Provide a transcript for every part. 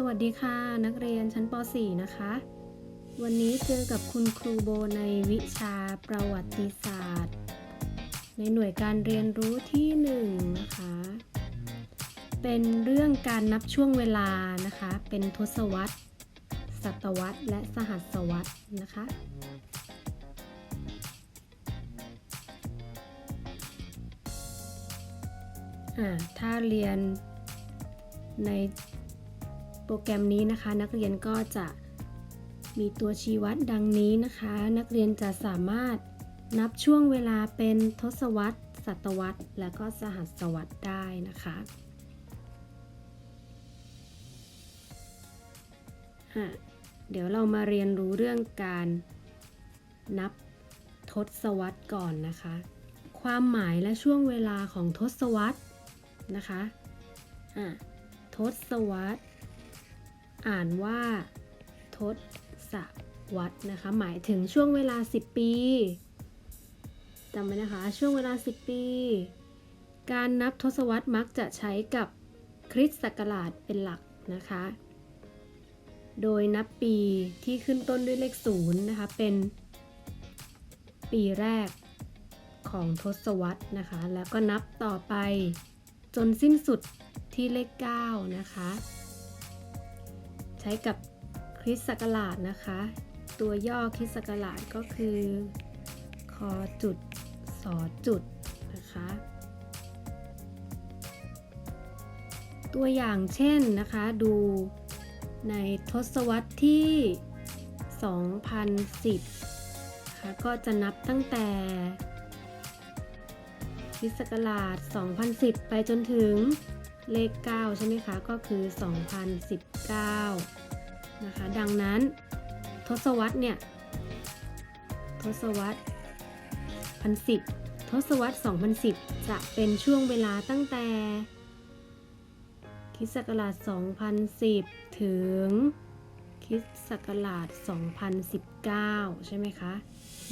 สวัสดีค่ะ นักเรียนชั้นป .4 นะคะ วันนี้เจอกับคุณครูโบในวิชาประวัติศาสตร์ ในหน่วยการเรียนรู้ที่1นะคะ เป็นเรื่องการนับช่วงเวลานะคะ เป็นทศวรรษ ศตวรรษ และสหัสวรรษนะคะอ่าถ้าเรียนใน โปรแกรมนี้นะคะ นักเรียนก็จะมีตัวชี้วัดดังนี้นะคะ นักเรียนจะสามารถนับช่วงเวลาเป็นทศวรรษ ศตวรรษ และก็สหัสวรรษได้นะคะะเดี๋ยวเรามาเรียนรู้เรื่องการนับทศวรรษก่อนนะคะ ความหมายและช่วงเวลาของทศวรรษนะคะะทศวรรษ อ่านว่า ทศวรรษนะคะ หมายถึงช่วงเวลา 10 ปีจำไว้นะคะ ช่วงเวลา 10 ปี การนับทศวรรษมักจะใช้กับคริสต์ศักราชเป็นหลักนะคะ โดยนับปีที่ขึ้นต้นด้วยเลขศูนย์นะคะ เป็น ปีแรกของทศวรรษนะคะ แล้วก็นับต่อไปจนสิ้นสุดที่เลข 9 นะคะ ช้กับคริสต์ศักราชนะคะ ตัวย่อคริสต์ศักราชก็คือคอจุดสอจุดนะคะตัวอย่างเช่นนะคะดูในทศวรรษที่ 2010นะคะก็จะนับตั้งแต่คริสต์ศักราช 2010 ไปจนถึง เลข 9 ใช่ไหมคะ ก็คือ 2019 นะคะ ดังนั้นทศวรรษเนี่ย ทศวรรษพันสิบทศวรรษ 2010 จะเป็นช่วงเวลาตั้งแต่คิสต์ศักราช 2010 ถึงคริสต์ศักราช 2019 ใช่ไหมคะ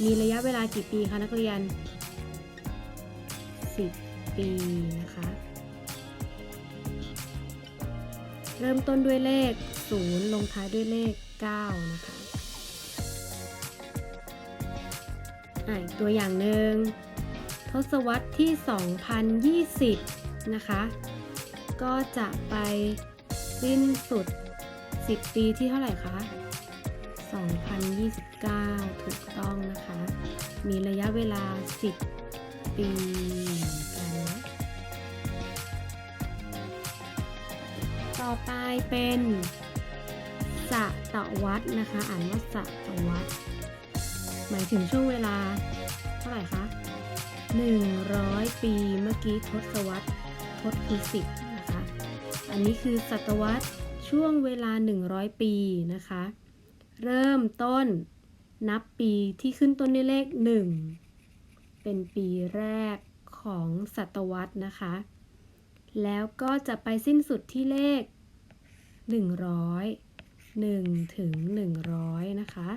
มีระยะเวลากี่ปีคะนักเรียน 10 ปีนะคะ เริ่มต้นด้วยเลข 0 ลงท้ายด้วยเลข 9 นะคะอ่ตัวอย่างหนึ่งทศวรรษที่ 2020 นะคะ ก็จะไปสิ้นสุด 10 ปีที่เท่าไหร่คะ 2029 ถูกต้องนะคะ มีระยะเวลา 10 ปี ต่อไปเป็นสตวรรษนะคะ อ่านว่าสตวรรษหมายถึงช่วงเวลาเท่าไหร่คะ100 ปีเมื่อกี้ทศวรรษทศคือ10นะคะ อันนี้คือศตวรรษช่วงเวลา 100 ปีนะคะ เริ่มต้นนับปีที่ขึ้นต้นด้วยเลข 1 เป็นปีแรกของศตวรรษนะคะ แล้วก็จะไปสิ้นสุดที่เลข 100 1ถึง100 นะคะ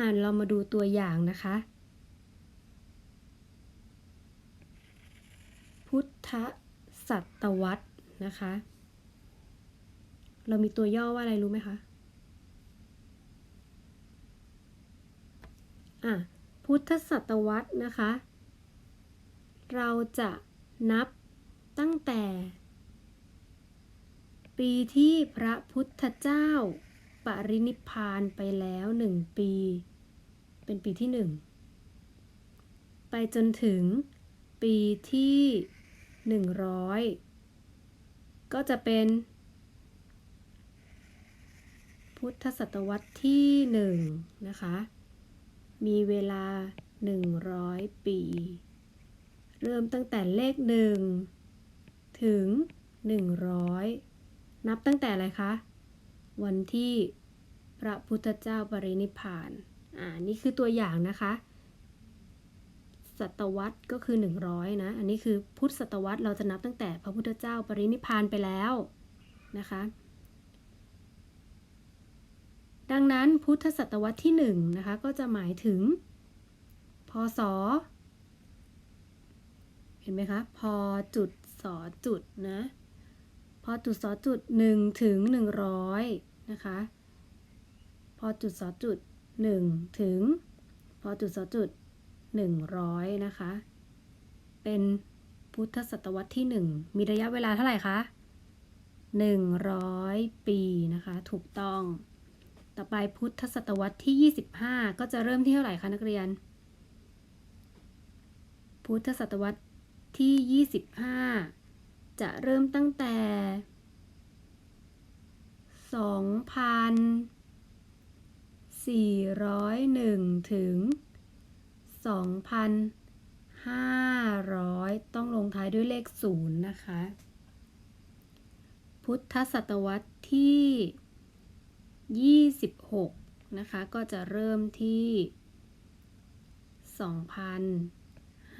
อ่านเรามาดูตัวอย่างนะคะ พุทธศตวรรษนะคะ เรามีตัวย่อว่าอะไรรู้ไหมคะ อะ พุทธศตวรรษนะคะ เราจะนับ ตั้งแต่ ปีที่พระพุทธเจ้า ปรินิพพานไปแล้วหนึ่งปี เป็นปีที่หนึ่งไปจนถึงปีที่หนึ่งร้อยก็จะเป็น พุทธศตวรรษที่หนึ่งนะคะ มีเวลา100ปี เริ่มตั้งแต่เลข1 ถึง 100 นับตั้งแต่อะไรคะ วันที่พระพุทธเจ้าปรินิพานอ่านี่คือตัวอย่างนะคะศตวรรษก็คือ 100 นะ อันนี้คือพุทธศตวรรษเราจะนับตั้งแต่พระพุทธเจ้าปรินิพานไปแล้วนะคะ ดังนั้นพุทธศตวรรษที่1นะคะก็จะหมายถึง พศ เห็นไหมคะ พอจุด สอจุดนะพอจุดสอจุดหนึ่งถึงหนึ่งร้อยนะคะพอจุดสอจุดหนึ่งถึงพอจุดสอจุดหนึ่งร้อยนะคะเป็นพุทธศตวรรษที่หนึ่งมีระยะเวลาเท่าไหร่คะหนึ่งร้อยปีนะคะถูกต้อง ต่อไปพุทธศตวรรษที่ 25 ก็จะเริ่มที่เท่าไหร่คะนักเรียน พุทธศตวรรษ ที่ 25 จะเริ่มตั้งแต่ 2,401 ถึง 2,500 ต้องลงท้ายด้วยเลข 0 นะคะ พุทธศตวรรษที่ 26 นะคะ ก็จะเริ่มที่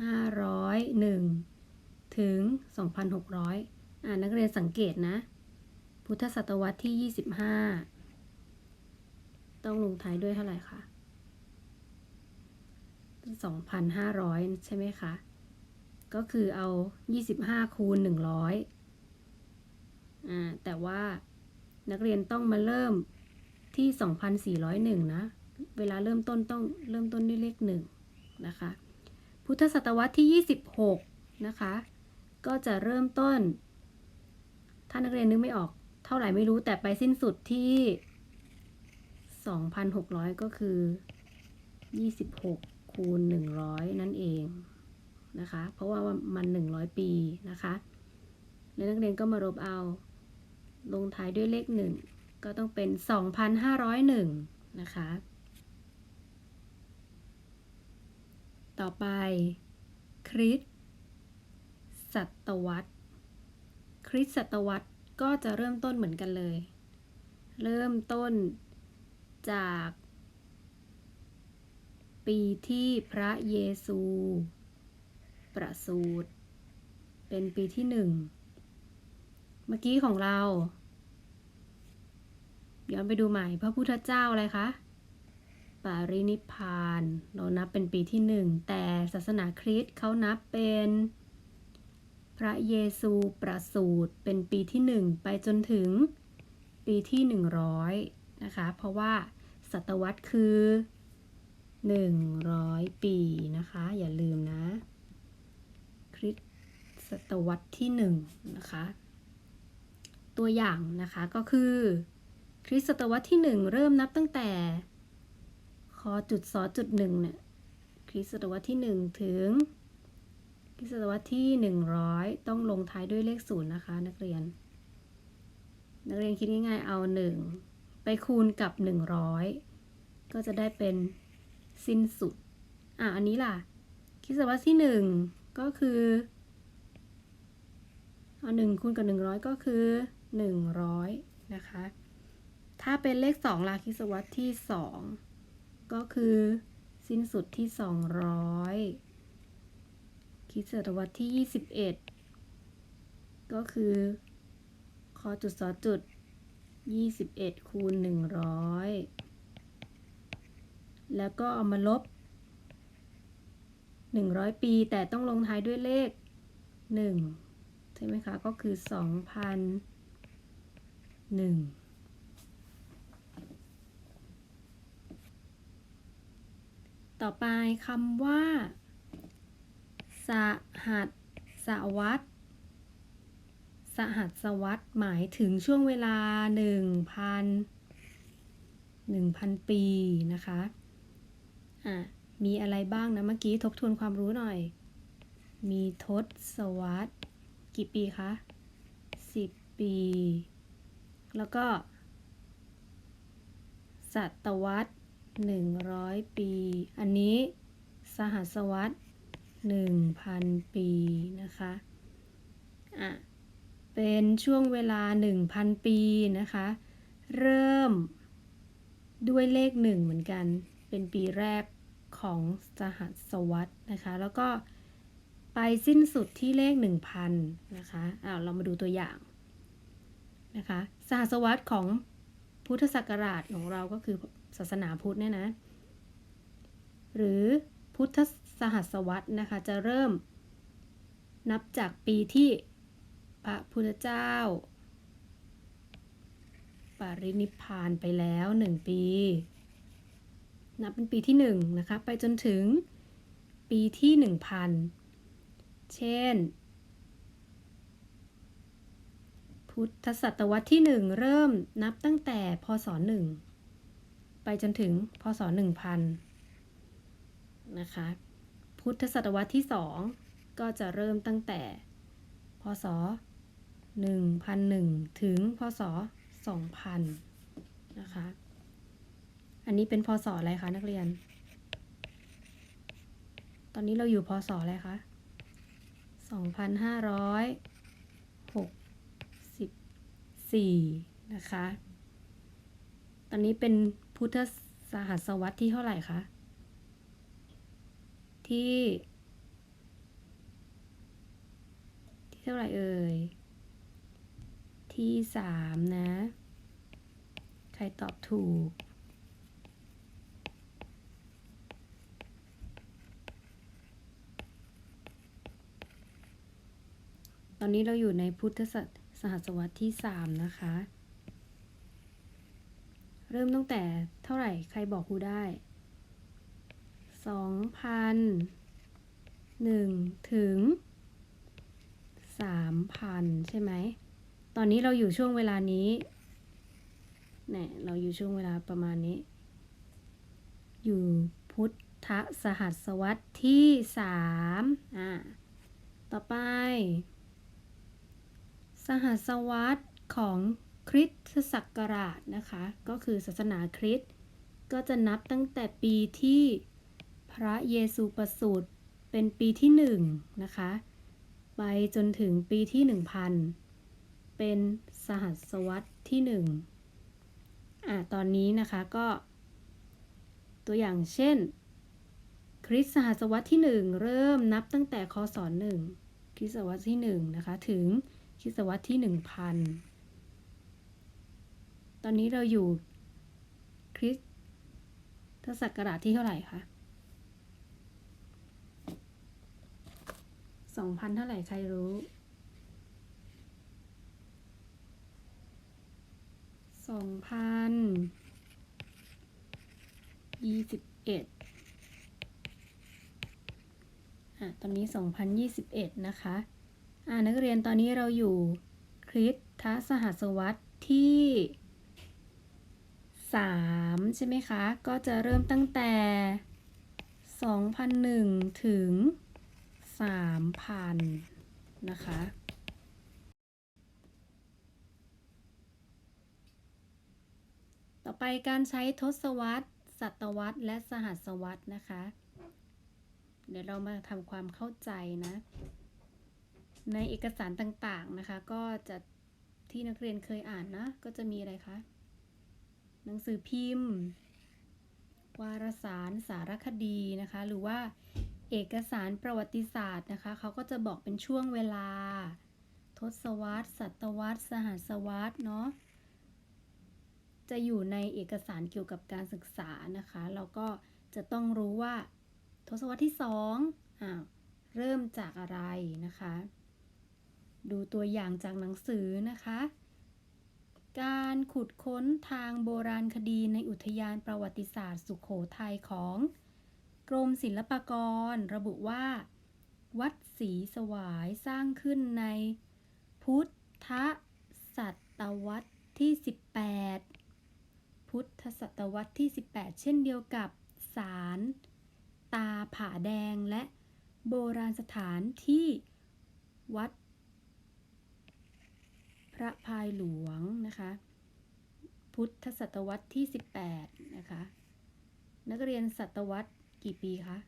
2,501 ถึง 2,600 อ่านักเรียนสังเกตนะ พุทธศตวรรษที่ 25 ต้องลงท้ายด้วยเท่าไหร่คะ 2,500 ใช่ไหมคะ ก็คือเอา 25 คูณ 100 อ่า แต่ว่านักเรียนต้องมาเริ่มที่ 2,401 นะ เวลาเริ่มต้นต้องเริ่มต้นด้วยเลข1นะคะ พุทธศตวรรษที่ 26 นะคะ ก็จะเริ่มต้น ถ้านักเรียนนึกไม่ออกเท่าไหร่ไม่รู้แต่ไปสิ้นสุดที่ 2,600 ก็คือ 26 คูณ 100 นั่นเองนะคะ เพราะว่ามัน 100 ปีนะคะ แล้วนักเรียนก็มารบเอา ลงท้ายด้วยเลข 1 ก็ต้องเป็น 2,501 นะคะ ต่อไป คริสตศตวรรษ คริสตศตวรรษก็จะเริ่มต้นเหมือนกันเลย เริ่มต้นจาก ปีที่พระเยซู ประสูติ เป็นปีที่หนึ่ง เมื่อกี้ของเรา ย้อนไปดูใหม่พระพุทธเจ้าอะไรคะ ปรินิพาน เรานับเป็นปีที่หนึ่งแต่ศาสนาคริสต์เขานับเป็น พระเยซูประสูติเป็นปีที่หนึ่งไปจนถึงปีที่หนึ่งร้อยนะคะ เพราะว่าศตวรรษคือหนึ่งร้อยปีนะคะ อย่าลืมนะ คริสตศตวรรษที่หนึ่งนะคะ ตัวอย่างนะคะก็คือ คริสตศตวรรษที่หนึ่งเริ่มนับตั้งแต่ คอจุดสอจุดหนึ่งเนี่ยคริสตศตวรรษที่หนึ่งถึงคริสตศตวรรษที่หนึ่งร้อยต้องลงท้ายด้วยเลขศูนย์นะคะ นักเรียน นักเรียนคิดง่ายๆเอาหนึ่งไปคูณกับหนึ่งร้อยก็จะได้เป็นสิ้นสุด อะ อันนี้ล่ะ คริสตศตวรรษที่หนึ่งก็คือเอาหนึ่งคูณกับหนึ่งร้อยก็คือหนึ่งร้อยนะคะ ถ้าเป็นเลขสองล่ะคริสตศตวรรษที่สอง ก็คือสิ้นสุดที่สองร้อยคิสตศตวรรษที่ยี่สิบเอ็ดก็คือคอจุดสอจุดยี่สิบเอ็ดคูณหนึ่งร้อยแล้วก็เอามาลบ 100 ปีแต่ต้องลงท้ายด้วยเลข 1 ใช่ไหมคะ ก็คือ 2,001 ต่อไปคำว่า สหัสสวัสดสหัสวรรษหมายถึงช่วงเวลา 1,000 1,000 ปีนะคะอะมีอะไรบ้างนะ เมื่อกี้ทบทวนความรู้หน่อย มีทศวรรษกี่ปีคะ 10 ปี แล้วก็ ศตวรรษ 100 ปี อันนี้สหัสวรรษ1,000 ปีนะคะ อะ เป็นช่วงเวลา 1,000 ปีนะคะ เริ่มด้วยเลข 1 เหมือนกัน เป็นปีแรกของสหัสวรรษนะคะ แล้วก็ไปสิ้นสุดที่เลข 1,000 นะคะอ้าวเรามาดูตัวอย่างนะคะ สหัสวรรษของพุทธศักราชของเราก็คือ ศาสนาพุทธเนี่ยนะ หรือพุทธสหัสวรรษนะคะ จะเริ่มนับจากปีที่พระพุทธเจ้า ปรินิพพานไปแล้วหนึ่งปี นับเป็นปีที่หนึ่งนะคะ ไปจนถึงปีที่หนึ่งพันเช่น พุทธศตวรรษที่หนึ่งเริ่มนับตั้งแต่พศหนึ่ง ไปจนถึงพศหนึ่งพันนะคะ พุทธศตวรรษที่สองก็จะเริ่มตั้งแต่ พศ 1001 ถึง พศ 2000 นะคะ อันนี้เป็นพศอะไรคะนักเรียน ตอนนี้เราอยู่พศอะไรคะ 2564 นะคะ ตอนนี้เป็น พุทธสหัสวรรษที่เท่าไหร่คะ ที่ ที่เท่าไหร่เอ่ย ที่สามนะ ใครตอบถูก ตอนนี้เราอยู่ในพุทธศสหัสวรรษที่สามนะคะ เริ่มตั้งแต่เท่าไหร่ใครบอกครูได้สองพันหนึ่งถึงสามพันใช่ไหม ตอนนี้เราอยู่ช่วงเวลานี้เนี่ยเราอยู่ช่วงเวลาประมาณนี้ อยู่พุทธสหัสวรรษที่สามอ่าต่อไป สหัสวรรษของ คริสตศักราชนะคะ ก็คือศาสนาคริสต์ก็จะนับตั้งแต่ปีที่พระเยซูประสูติเป็นปีที่หนึ่งนะคะไปจนถึงปีที่หนึ่งพันเป็นสหัสวรรษที่หนึ่งอะตอนนี้นะคะก็ ตัวอย่างเช่น คริสตสหัสวรรษที่หนึ่งเริ่มนับตั้งแต่คศหนึ่งคริสตศตวรรษที่หนึ่งนะคะถึงคริสตศตวรรษที่หนึ่งพัน ตอนนี้เราอยู่คริสตศักราชที่เท่าไหร่คะสองพันเท่าไหร่ใครรู้สองพันยี่สิบเอ็ดอะ ตอนนี้สองพันยี่สิบเอ็ดนะคะ อ่านักเรียนตอนนี้เราอยู่คริสทสหัสวรรษที่ สามใช่ไหมคะ ก็จะเริ่มตั้งแต่สองพันหนึ่งถึงสามพันนะคะ ต่อไปการใช้ทศวรรษศตวรรษและสหัสวรรษนะคะ เดี๋ยวเรามาทำความเข้าใจนะ ในเอกสารต่างๆนะคะ ก็จะที่นักเรียนเคยอ่านนะ ก็จะมีอะไรคะ หนังสือพิมพ์ วารสารสารคดีนะคะ หรือว่าเอกสารประวัติศาสตร์นะคะ เขาก็จะบอกเป็นช่วงเวลา ทศวรรษ ศตวรรษ สหัสวรรษเนาะจะอยู่ในเอกสารเกี่ยวกับการศึกษานะคะเราก็จะต้องรู้ว่า ทศวรรษที่สองอ้าวเริ่มจากอะไรนะคะ ดูตัวอย่างจากหนังสือนะคะ การขุดค้นทางโบราณคดีในอุทยานประวัติศาสตร์สุขโขทัยของ กรมศิลปากร ระบุว่า วัดศรีสวายสร้างขึ้นในพุทธศตวรรษที่ 18 พุทธศตวรรษที่ 18 เช่นเดียวกับศาลตาผาแดงและโบราณสถานที่วัด ระพายหลวงนะคะ พุทธศตวรรษที่ 18 นะคะ นักเรียนศตวรรษกี่ปีคะ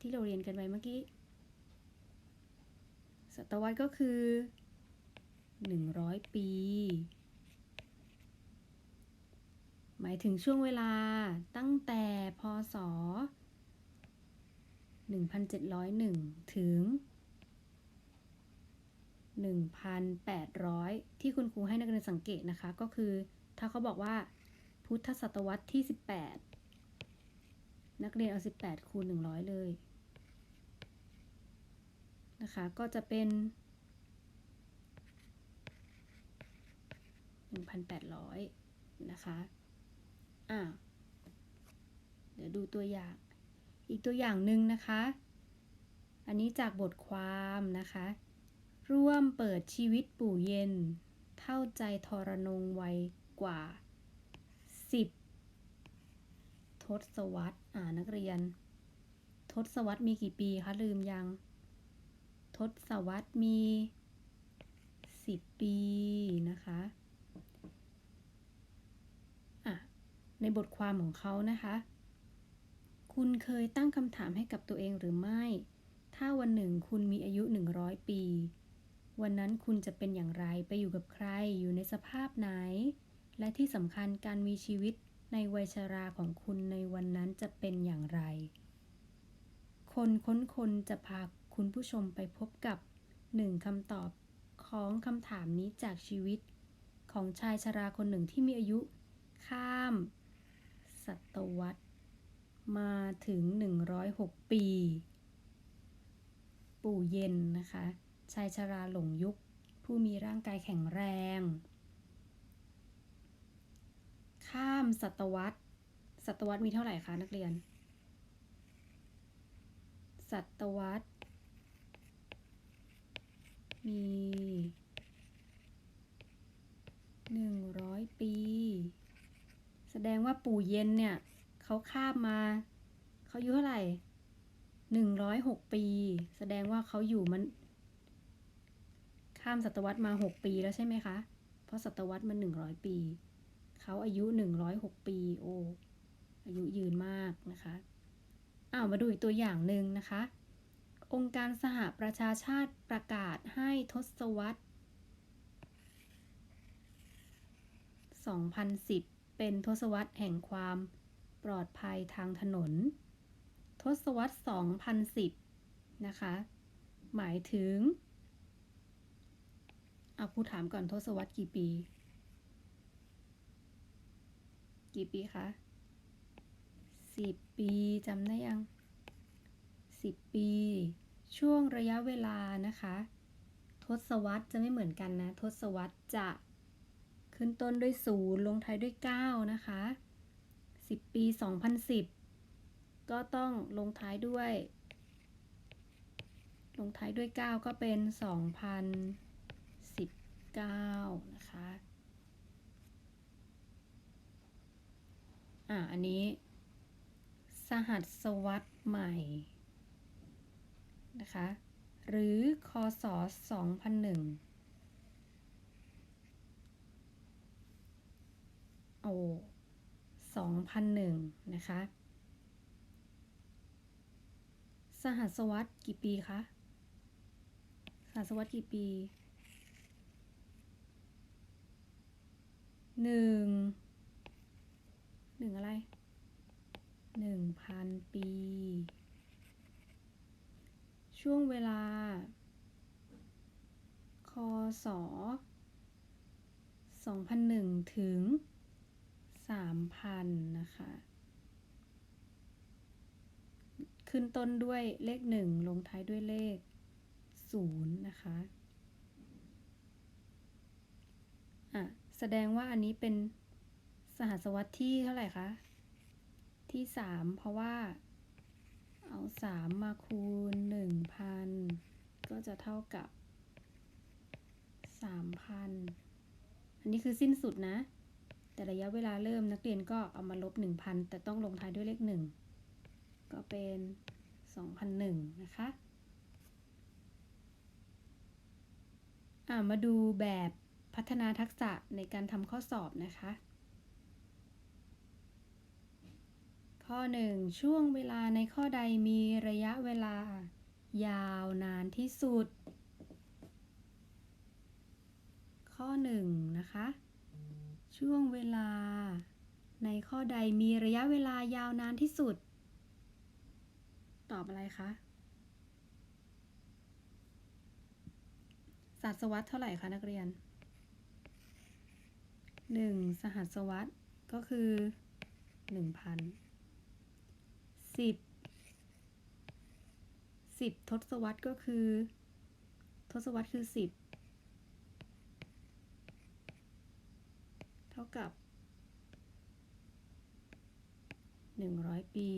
ที่เราเรียนกันไปเมื่อกี้ ศตวรรษก็คือ 100 ปี หมายถึงช่วงเวลาตั้งแต่พศ 1701 ถึง 1,800 ที่คุณครูให้นักเรียนสังเกตนะคะ ก็คือถ้าเขาบอกว่า พุทธศตวรรษที่ 18 นักเรียนเอา 18 คูณ 100 เลย นะคะ ก็จะเป็น 1,800 นะคะ อ่า เดี๋ยวดูตัวอย่าง อีกตัวอย่างหนึ่งนะคะ อันนี้จากบทความนะคะ ร่วมเปิดชีวิตปู่เย็น เท่าใจทรนงไวกว่า 10 ทศวรรษอ่านักเรียน ทศวรรษมีกี่ปีคะ ลืมยัง ทศวรรษมี 10 ปีนะคะอะในบทความของเขานะคะ คุณเคยตั้งคำถามให้กับตัวเองหรือไม่ ถ้าวันหนึ่งคุณมีอายุ 100 ปี วันนั้นคุณจะเป็นอย่างไรไปอยู่กับใครอยู่ในสภาพไหน และที่สำคัญการมีชีวิตในวัยชราของคุณในวันนั้นจะเป็นอย่างไร คนค้นคนจะพาคุณผู้ชมไปพบกับหนึ่งคำตอบของคำถามนี้จากชีวิต ของชายชราคนหนึ่งที่มีอายุ ข้าม ศตวรรษมาถึง 106 ปี ปู่เย็นนะคะ ชายชราหลงยุค ผู้มีร่างกายแข็งแรง ข้ามศตวรรษศตวรรษมีเท่าไหร่คะนักเรียน ศตวรรษมี100ปี แสดงว่าปู่เย็นเนี่ยเขาข้ามมาเขาอายุเท่าไหร่หนึ่งร้อยหกปี แสดงว่าเขาอยู่มัน ข้ามศตวรรษมาหกปีแล้วใช่ไหมคะ เพราะศตวรรษมันหนึ่งร้อยปี เขาอายุหนึ่งร้อยหกปี โอ้อายุยืนมากนะคะอ้าวมาดูอีกตัวอย่างหนึ่งนะคะ องค์การสหประชาชาติประกาศให้ทศวรรษ 2010 เป็นทศวรรษแห่งความปลอดภัยทางถนน ทศวรรษ 2010 นะคะ หมายถึง เอาครูถามก่อนทศวรรษกี่ปี กี่ปีคะ10ปีจำได้ยัง10ปี ช่วงระยะเวลานะคะ ทศวรรษจะไม่เหมือนกันนะ ทศวรรษจะขึ้นต้นด้วยศูนย์ลงท้ายด้วย 9 นะคะ 10 ปี 2010 ก็ต้องลงท้ายด้วย ลงท้ายด้วย 9 ก็เป็น 9 นะคะ อะอันนี้ สหัสวรรษใหม่ นะคะ หรือคศ2001 โอ้2001 นะคะ สหัสวรรษกี่ปีคะ สหัสวรรษกี่ปี หนึ่งหนึ่งอะไรหนึ่งพันปี ช่วงเวลา คศ2001 ถึง 3,000 นะคะ ขึ้นต้นด้วยเลข 1 ลงท้ายด้วยเลข 0 นะคะ อะ แสดงว่าอันนี้เป็นสหัสวรรษที่เท่าไหร่คะ ที่3เพราะว่า เอา3มมาคูณ1,000ก็จะเท่ากับ3,000อันนี้คือสิ้นสุดนะ แต่ระยะเวลาเริ่มนักเรียนก็เอามาลบ1,000แต่ต้องลงท้ายด้วยเลข1ก็เป็น2,001นะคะอ่ามาดูแบบ พัฒนาทักษะในการทำข้อสอบนะคะ ข้อ 1 ช่วงเวลาในข้อใดมีระยะเวลายาวนานที่สุด ข้อ 1 นะคะ ช่วงเวลา ในข้อใดมีระยะเวลายาวนานที่สุด ตอบอะไรคะศตวรรษเท่าไหร่คะนักเรียน 1สหัสวรรษก็คือ1,000 10 10ทศวรรษก็คือ ทศวรรษคือ10กับหนึ่งร้อยปี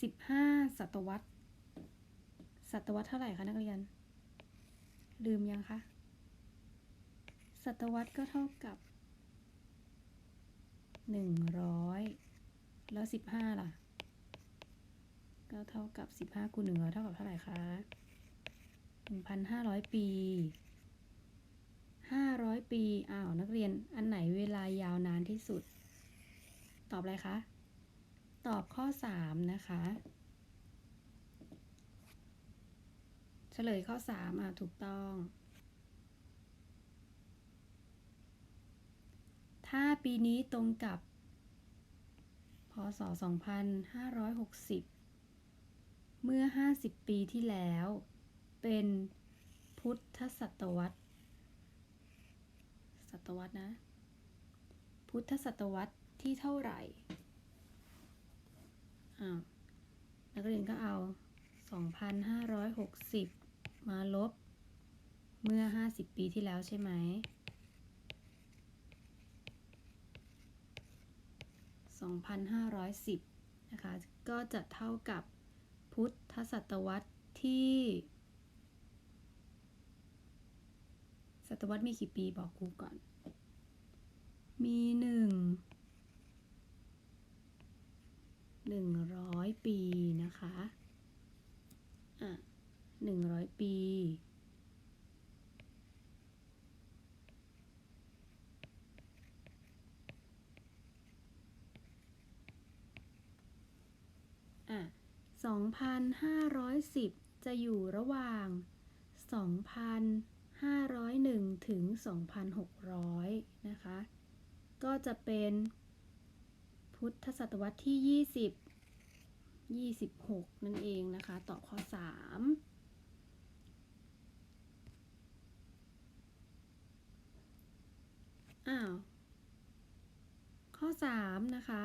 สิบห้าศตวรรษศตวรรษเท่าไหร่คะนักเรียน ลืมยังคะ ศตวรรษก็เท่ากับหนึ่งร้อยแล้วสิบห้าล่ะ ก็เท่ากับสิบห้าคูณหนึ่งร้อเท่ากับเท่าไหร่คะหนึ่งพันห้าร้อยปีห้าร้อยปี อ้าว นักเรียนอันไหนเวลายาวนานที่สุด ตอบอะไรคะ ตอบข้อสามนะคะเฉลยข้อสามอะ ถูกต้อง ถ้าปีนี้ตรงกับ พศ 2560 เมื่อ 50 ปีที่แล้ว เป็นพุทธศตวรรษ ศตวรรษนะ พุทธศตวรรษที่เท่าไหร่อ้าวนักเรียนก็เอา 2,560 มาลบ เมื่อ 50 ปีที่แล้วใช่ไหม 2,510 นะคะ ก็จะเท่ากับพุทธศตวรรษที่ ศตวรรษมีกี่ปีบอกครูก่อน มีหนึ่งหนึ่งร้อยปีนะคะ อะหนึ่งร้อยปี อะ2,510 จะอยู่ระหว่าง 2,501 ถึง 2,600 นะคะ ก็จะเป็นพุทธศตวรรษที่ 20 26 นั่นเองนะคะ ตอบข้อ 3อ้าว ข้อ 3 นะคะ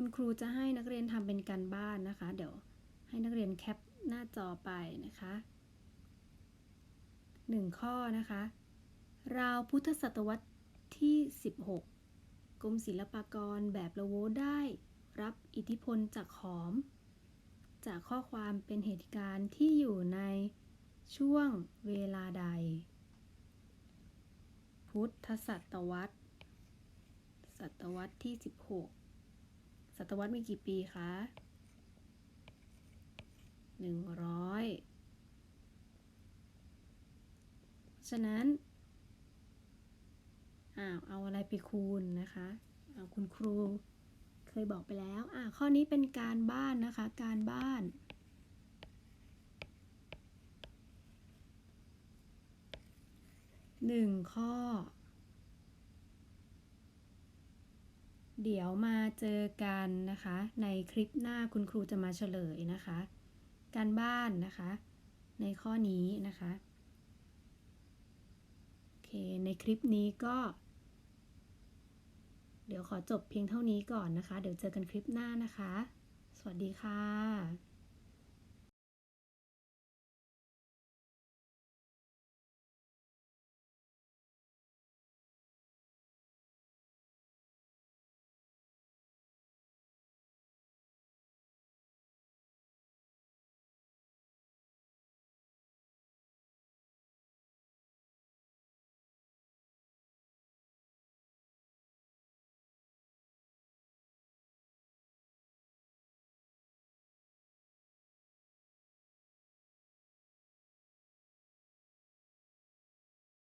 คุณครูจะให้นักเรียนทำเป็นการบ้านนะคะ เดี๋ยวให้นักเรียนแคปหน้าจอไปนะคะหนึ่งข้อนะคะ ราวพุทธศตวรรษที่ 16 กรมศิลปากรแบบละโวได้รับอิทธิพลจากขอม จากข้อความเป็นเหตุการณ์ที่อยู่ในช่วงเวลาใด พุทธศตวรรษ ศตวรรษที่ 16 ศตวรรษมีกี่ปีคะหนึ่งร้อยฉะนั้นอ้าวเอาอะไรไปคูณนะคะเอาคุณครูเคยบอกไปแล้วอ่าข้อนี้เป็นการบ้านนะคะ การบ้าน หนึ่งข้อ เดี๋ยวมาเจอกันนะคะ ในคลิปหน้าคุณครูจะมาเฉลยนะคะ การบ้านนะคะ ในข้อนี้นะคะโอเคในคลิปนี้ก็ เดี๋ยวขอจบเพียงเท่านี้ก่อนนะคะ เดี๋ยวเจอกันคลิปหน้านะคะ สวัสดีค่ะ